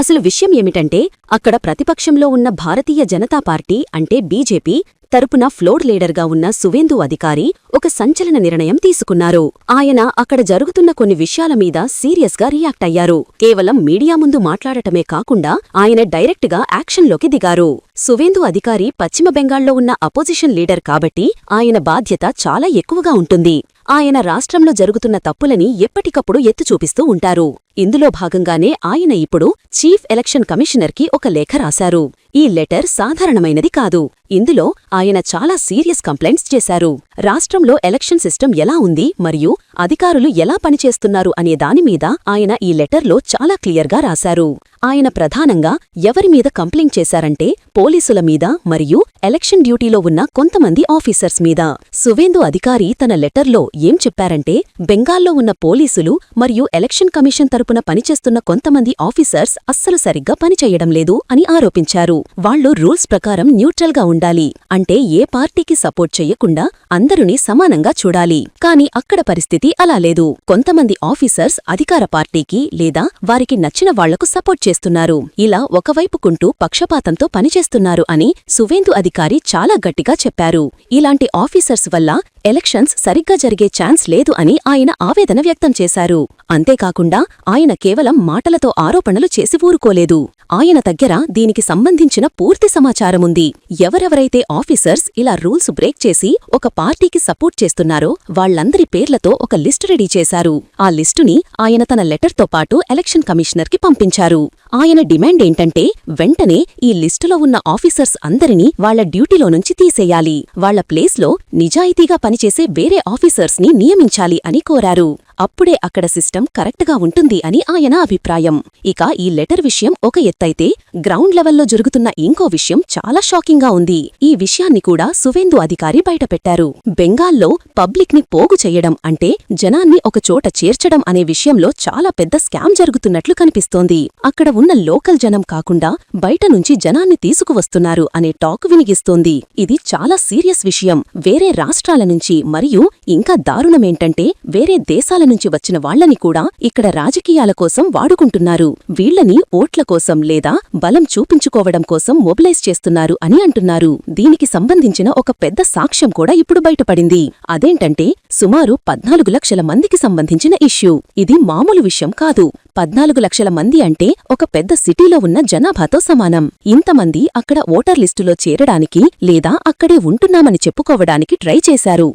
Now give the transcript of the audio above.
అసలు విషయం ఏమిటంటే అక్కడ ప్రతిపక్షంలో ఉన్న భారతీయ జనతా పార్టీ అంటే బీజేపీ తరపున ఫ్లోర్ లీడర్గా ఉన్న సువేందు అధికారి ఒక సంచలన నిర్ణయం తీసుకున్నారు. ఆయన అక్కడ జరుగుతున్న కొన్ని విషయాల మీద సీరియస్గా రియాక్ట్ అయ్యారు. కేవలం మీడియా ముందు మాట్లాడటమే కాకుండా ఆయన డైరెక్ట్గా యాక్షన్లోకి దిగారు. సువేందు అధికారి పశ్చిమ బెంగాల్లో ఉన్న అపోజిషన్ లీడర్ కాబట్టి ఆయన బాధ్యత చాలా ఎక్కువగా ఉంటుంది. ఆయన రాష్ట్రంలో జరుగుతున్న తప్పులని ఎప్పటికప్పుడు ఎత్తు చూపిస్తూ ఉంటారు. ఇందులో భాగంగానే ఆయన ఇప్పుడు చీఫ్ ఎలక్షన్ కమిషనర్కి ఒక లేఖ రాశారు. ఈ లెటర్ సాధారణమైనది కాదు. ఇందులో ఆయన చాలా సీరియస్ కంప్లైంట్స్ చేశారు. రాష్ట్రంలో ఎలక్షన్ సిస్టమ్ ఎలా ఉంది మరియు అధికారులు ఎలా పనిచేస్తున్నారు అనే దానిమీద ఆయన ఈ లెటర్లో చాలా క్లియర్గా రాశారు. ఆయన ప్రధానంగా ఎవరి మీద కంప్లైంట్ చేశారంటే పోలీసుల మీద మరియు ఎలక్షన్ డ్యూటీలో ఉన్న కొంతమంది ఆఫీసర్స్ మీద. సువేందు అధికారి తన లెటర్లో ఏం చెప్పారంటే బెంగాల్లో ఉన్న పోలీసులు మరియు ఎలక్షన్ కమిషన్ తరపున పనిచేస్తున్న కొంతమంది ఆఫీసర్స్ అస్సలు సరిగ్గా పనిచేయడం లేదు అని ఆరోపించారు. వాళ్ళు రూల్స్ ప్రకారం న్యూట్రల్గా ఉండాలి. అంటే ఏ పార్టీకి సపోర్ట్ చెయ్యకుండా అందరినీ సమానంగా చూడాలి. కాని అక్కడ పరిస్థితి అలా లేదు. కొంతమంది ఆఫీసర్స్ అధికార పార్టీకి లేదా వారికి నచ్చిన వాళ్ళకు సపోర్ట్ చేస్తున్నారు. ఇలా ఒకవైపుకుంటూ పక్షపాతంతో పనిచేస్తున్నారు అని సువేందు అధికారి చాలా గట్టిగా చెప్పారు. ఇలాంటి ఆఫీసర్స్ వల్ల ఎలక్షన్స్ సరిగ్గా జరిగే ఛాన్స్ లేదు అని ఆయన ఆవేదన వ్యక్తం చేశారు. అంతేకాకుండా ఆయన కేవలం మాటలతో ఆరోపణలు చేసి ఊరుకోలేదు. ఆయన దగ్గర దీనికి సంబంధించిన పూర్తి సమాచారముంది ఎవరెవరైతే ఆఫీసర్స్ ఇలా రూల్స్ బ్రేక్ చేసి ఒక పార్టీకి సపోర్ట్ చేస్తున్నారో వాళ్ళందరి పేర్లతో ఒక లిస్టు రెడీ చేశారు. ఆ లిస్టుని ఆయన తన లెటర్తో పాటు ఎలక్షన్ కమిషనర్కి పంపించారు. ఆయన డిమాండ్ ఏంటంటే వెంటనే ఈ లిస్టులో ఉన్న ఆఫీసర్స్ అందరినీ వాళ్ళ డ్యూటీలో నుంచి తీసేయాలి. వాళ్ళ ప్లేస్లో నిజాయితీగా పనిచేసే వేరే ఆఫీసర్స్ని నియమించాలి అని కోరారు. అప్పుడే అక్కడ సిస్టమ్ కరెక్ట్గా ఉంటుంది అని ఆయన అభిప్రాయం. ఇక ఈ లెటర్ విషయం ఒక ఎత్తైతే గ్రౌండ్ లెవెల్లో జరుగుతున్న ఇంకో విషయం చాలా షాకింగ్గా ఉంది. ఈ విషయాన్ని కూడా సువేందు అధికారి బయటపెట్టారు. బెంగాల్లో పబ్లిక్ని పోగు చెయ్యడం అంటే జనాన్ని ఒక చోట చేర్చడం అనే విషయంలో చాలా పెద్ద స్కామ్ జరుగుతున్నట్లు కనిపిస్తోంది. అక్కడ ఉన్న లోకల్ జనం కాకుండా బయట నుంచి జనాన్ని తీసుకువస్తున్నారు అనే టాక్ వినిగిస్తోంది. ఇది చాలా సీరియస్ విషయం. వేరే రాష్ట్రాల నుంచి మరియు ఇంకా దారుణమేంటంటే వేరే దేశాల నుంచి వచ్చిన వాళ్ళని కూడా ఇక్కడ రాజకీయాల కోసం వాడుకుంటున్నారు. వీళ్ళని ఓట్ల కోసం లేదా బలం చూపించుకోవడం కోసం మొబిలైజ్ చేస్తున్నారు అని అంటున్నారు. దీనికి సంబంధించిన ఒక పెద్ద సాక్ష్యం కూడా ఇప్పుడు బయటపడింది. అదేంటంటే సుమారు పద్నాలుగు లక్షల మందికి సంబంధించిన ఇష్యూ. ఇది మామూలు విషయం కాదు. పద్నాలుగు లక్షల మంది అంటే ఒక పెద్ద సిటీలో ఉన్న జనాభాతో సమానం. ఇంతమంది అక్కడ ఓటర్ లిస్టులో చేరడానికి లేదా అక్కడే ఉంటున్నామని చెప్పుకోవడానికి ట్రై చేశారు.